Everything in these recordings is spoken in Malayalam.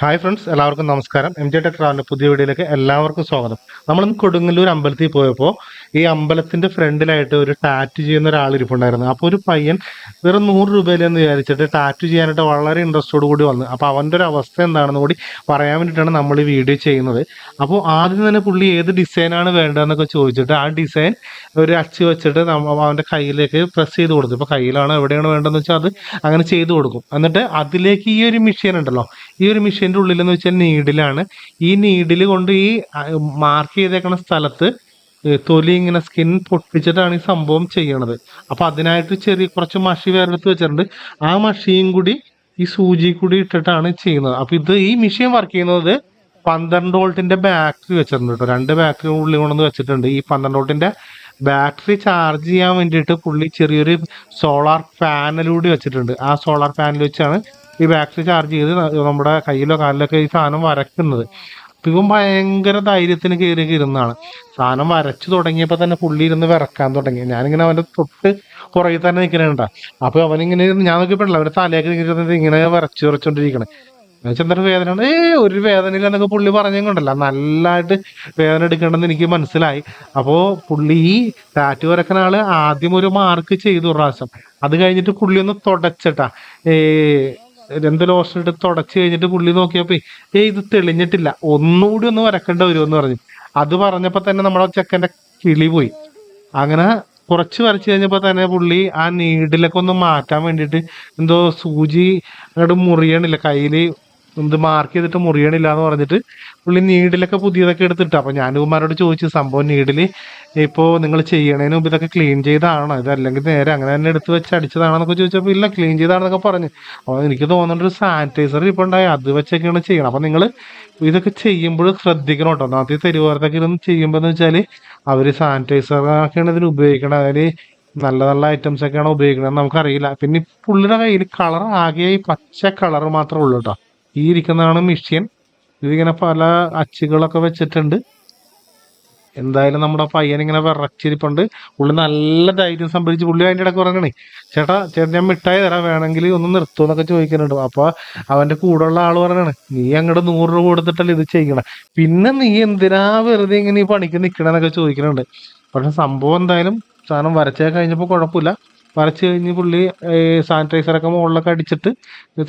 ഹായ് ഫ്രണ്ട്സ് എല്ലാവർക്കും നമസ്കാരം. എം ജെ ടെക് ട്രാവലിന്റെ പുതിയ വീഡിയോയിലേക്ക് എല്ലാവർക്കും സ്വാഗതം. നമ്മളിന്ന് കൊടുങ്ങല്ലൂർ അമ്പലത്തിൽ പോയപ്പോൾ ഈ അമ്പലത്തിന്റെ ഫ്രണ്ടിലായിട്ട് ഒരു ടാറ്റു ചെയ്യുന്ന ഒരാൾ ഇരിപ്പുണ്ടായിരുന്നു. അപ്പോൾ ഒരു പയ്യൻ വെറും നൂറ് രൂപയിലെന്ന് വിചാരിച്ചിട്ട് ടാറ്റു ചെയ്യാനായിട്ട് വളരെ ഇൻട്രസ്റ്റോട് കൂടി വന്നു. അപ്പോൾ അവന്റെ ഒരു അവസ്ഥ എന്താണെന്ന് കൂടി പറയാൻ വേണ്ടിയിട്ടാണ് നമ്മൾ ഈ വീഡിയോ ചെയ്യുന്നത്. അപ്പോൾ ആദ്യം തന്നെ പുള്ളി ഏത് ഡിസൈനാണ് വേണ്ടതെന്നൊക്കെ ചോദിച്ചിട്ട് ആ ഡിസൈൻ ഒരു അച്ച് വെച്ചിട്ട് അവന്റെ കയ്യിലേക്ക് പ്രസ് ചെയ്ത് കൊടുത്തു. ഇപ്പോൾ കയ്യിലാണോ എവിടെയാണ് വേണ്ടതെന്ന് വെച്ചാൽ അത് അങ്ങനെ ചെയ്ത് കൊടുക്കും. എന്നിട്ട് അതിലേക്ക് ഈ ഒരു മെഷീൻ ഉണ്ടല്ലോ. ഈ ഒരു മെഷീന്റെ ഉള്ളിലെന്ന് വെച്ചാൽ നീഡിലാണ്. ഈ നീഡിൽ കൊണ്ട് ഈ മാർക്ക് ചെയ്തേക്കണ സ്ഥലത്ത് തൊലി ഇങ്ങനെ സ്കിൻ പൊട്ടിച്ചിട്ടാണ് ഈ സംഭവം ചെയ്യണത്. അപ്പം അതിനായിട്ട് ചെറിയ കുറച്ച് മഷി വേറെ എടുത്ത് വെച്ചിട്ടുണ്ട്. ആ മഷിയും കൂടി ഈ സൂചി കൂടി ഇട്ടിട്ടാണ് ചെയ്യുന്നത്. അപ്പം ഇത് ഈ മെഷീൻ വർക്ക് ചെയ്യുന്നത് പന്ത്രണ്ട് വോൾട്ടിന്റെ ബാറ്ററി വെച്ചിട്ടുണ്ട് കേട്ടോ രണ്ട് ബാറ്ററി ഉള്ളിൽ കൊണ്ടുവന്ന് വെച്ചിട്ടുണ്ട്. ഈ പന്ത്രണ്ട് വോൾട്ടിന്റെ ബാറ്ററി ചാർജ് ചെയ്യാൻ വേണ്ടിയിട്ട് പുള്ളി ചെറിയൊരു സോളാർ പാനലൂടെ വെച്ചിട്ടുണ്ട്. ആ സോളാർ പാനൽ വെച്ചാണ് ഈ വാക്സിൻ ചാർജ് ചെയ്ത് നമ്മുടെ കയ്യിലോ കാലിലൊക്കെ ഈ സാധനം വരക്കുന്നത്. അപ്പം ഇവൻ ഭയങ്കര ധൈര്യത്തിന് കയറി ഇരുന്നാണ്. സാധനം വരച്ചു തുടങ്ങിയപ്പോൾ തന്നെ പുള്ളി ഇരുന്ന് വിറക്കാൻ തുടങ്ങി. ഞാനിങ്ങനെ അവന്റെ തൊട്ട് പുറകിൽ തന്നെ നിൽക്കണേണ്ട അപ്പൊ അവനിങ്ങനെ ഞാൻ നോക്കിയപ്പോഴല്ല അവന്റെ തലയൊക്കെ നിൽക്കുന്നത് ഇങ്ങനെ വരച്ചു വരച്ചോണ്ടിരിക്കണേ. എന്നുവെച്ചാൽ വേദന ഏ ഒരു വേദനയില്ല എന്നൊക്കെ പുള്ളി പറഞ്ഞു കൊണ്ടല്ല നല്ലതായിട്ട് വേദന എടുക്കണമെന്ന് എനിക്ക് മനസ്സിലായി. അപ്പോൾ പുള്ളി ഈ ടാറ്റു വരക്കുന്ന ആൾ ആദ്യം ഒരു മാർക്ക് ചെയ്തു പ്രാവശ്യം. അത് കഴിഞ്ഞിട്ട് പുള്ളി ഒന്ന് തുടച്ചിട്ടാ. ഏ എന്ത് ലോഷൻ എടുത്ത് തുടച്ച് കഴിഞ്ഞിട്ട് പുള്ളി നോക്കിയപ്പോ ഏ ഇത് തെളിഞ്ഞിട്ടില്ല. ഒന്നുകൂടി ഒന്ന് വരക്കേണ്ട എന്ന് പറഞ്ഞു. അത് പറഞ്ഞപ്പോ തന്നെ നമ്മുടെ ചെക്കന്റെ കിളി പോയി. അങ്ങനെ കുറച്ച് വരച്ച് കഴിഞ്ഞപ്പോ തന്നെ പുള്ളി ആ നീഡിലൊക്കെ ഒന്ന് മാറ്റാൻ വേണ്ടിയിട്ട് എന്തോ സൂചി അങ്ങോട്ട് മുറിയണില്ല. കയ്യിൽ എന്ത് മാർക്ക് ചെയ്തിട്ട് മുറിയണില്ല എന്ന് പറഞ്ഞിട്ട് പുള്ളി നീഡിലൊക്കെ പുതിയതൊക്കെ എടുത്തിട്ട്. അപ്പൊ ഞാൻ ഇവന്മാരോട് ചോദിച്ചു സംഭവം നീഡിൽ ഇപ്പോ നിങ്ങൾ ചെയ്യണതിന് മുമ്പ് ഇതൊക്കെ ക്ലീൻ ചെയ്താണോ? ഇത് അല്ലെങ്കിൽ നേരെ അങ്ങനെ തന്നെ എടുത്ത് വെച്ച് അടിച്ചതാണെന്നൊക്കെ ചോദിച്ചപ്പോൾ ഇല്ല ക്ലീൻ ചെയ്താണെന്നൊക്കെ പറഞ്ഞു. അപ്പോൾ എനിക്ക് തോന്നുന്നുണ്ട് ഒരു സാനിറ്റൈസർ ഇപ്പൊ ഉണ്ടായി അത് വെച്ചൊക്കെയാണ് ചെയ്യണം അപ്പൊ നിങ്ങൾ ഇതൊക്കെ ചെയ്യുമ്പോൾ ശ്രദ്ധിക്കണം കേട്ടോ. ഒന്നാമത്തെ തെരുവോരത്തൊക്കെ ഇരുന്ന് ചെയ്യുമ്പോൾ എന്ന് വെച്ചാൽ അവർ സാനിറ്റൈസറൊക്കെയാണ് ഇതിന് ഉപയോഗിക്കണം അതായത് നല്ല നല്ല ഐറ്റംസ് ഒക്കെയാണ് ഉപയോഗിക്കുന്നത് നമുക്കറിയില്ല. പിന്നെ പുള്ളിയുടെ കയ്യിൽ കളർ ആകെ ഈ പച്ച കളർ മാത്രമേ ഉള്ളൂ കേട്ടോ. ഈ ഇരിക്കുന്നതാണ് മിഷ്യൻ. ഇതിങ്ങനെ പല അച്ചുകളൊക്കെ വെച്ചിട്ടുണ്ട്. എന്തായാലും നമ്മുടെ പയ്യൻ ഇങ്ങനെ വിറച്ചിരിപ്പുണ്ട്. പുള്ളി നല്ല ധൈര്യം സംഭരിച്ച് പുള്ളി അതിന്റെ ഇടയ്ക്ക് പറഞ്ഞേ ചേട്ടാ ചേട്ടൻ ഞാൻ മിഠായി തരാം. വേണമെങ്കിൽ ഒന്ന് നിർത്തുമെന്നൊക്കെ ചോദിക്കുന്നുണ്ട്. അപ്പൊ അവന്റെ കൂടെയുള്ള ആൾ പറയണേ നീ അങ്ങോട്ട് നൂറ് രൂപ കൊടുത്തിട്ടല്ല ഇത് ചെയ്യണം? പിന്നെ നീ എന്തിനാ വെറുതെ ഇങ്ങനെ ഈ പണിക്ക് നിൽക്കണമെന്നൊക്കെ ചോദിക്കുന്നുണ്ട്. പക്ഷെ സംഭവം എന്തായാലും സാധനം വരച്ചേ കഴിഞ്ഞപ്പോൾ കുഴപ്പമില്ല. വരച്ച് കഴിഞ്ഞ് പുള്ളി സാനിറ്റൈസറൊക്കെ മുകളിലൊക്കെ അടിച്ചിട്ട്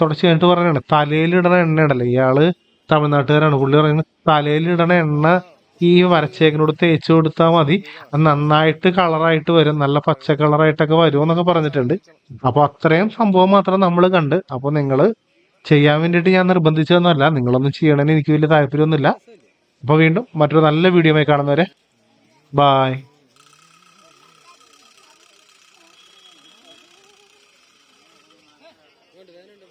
തുടച്ച് കഴിഞ്ഞിട്ട് പറയണേ തലയിലിടണ എണ്ണ ഉണ്ടല്ലോ ഇയാൾ തമിഴ്നാട്ടുകാരാണ്. പുള്ളി പറയുന്നത് തലയിലിടണ എണ്ണ ഈ വരച്ചേക്കിനോട് തേച്ച് കൊടുത്താൽ മതി നന്നായിട്ട് കളറായിട്ട് വരും നല്ല പച്ച കളറായിട്ടൊക്കെ വരും എന്നൊക്കെ പറഞ്ഞിട്ടുണ്ട്. അപ്പൊ അത്രയും സംഭവം മാത്രം നമ്മൾ കണ്ട് അപ്പൊ നിങ്ങൾ ചെയ്യാൻ വേണ്ടിയിട്ട് ഞാൻ നിർബന്ധിച്ചതൊന്നുമല്ല നിങ്ങളൊന്നും ചെയ്യണമെന്ന് എനിക്ക് വലിയ താല്പര്യമൊന്നുമില്ല. അപ്പൊ വീണ്ടും മറ്റൊരു നല്ല വീഡിയോ കാണുന്നവരെ ബായ് വേണ്ട വേനുണ്ട്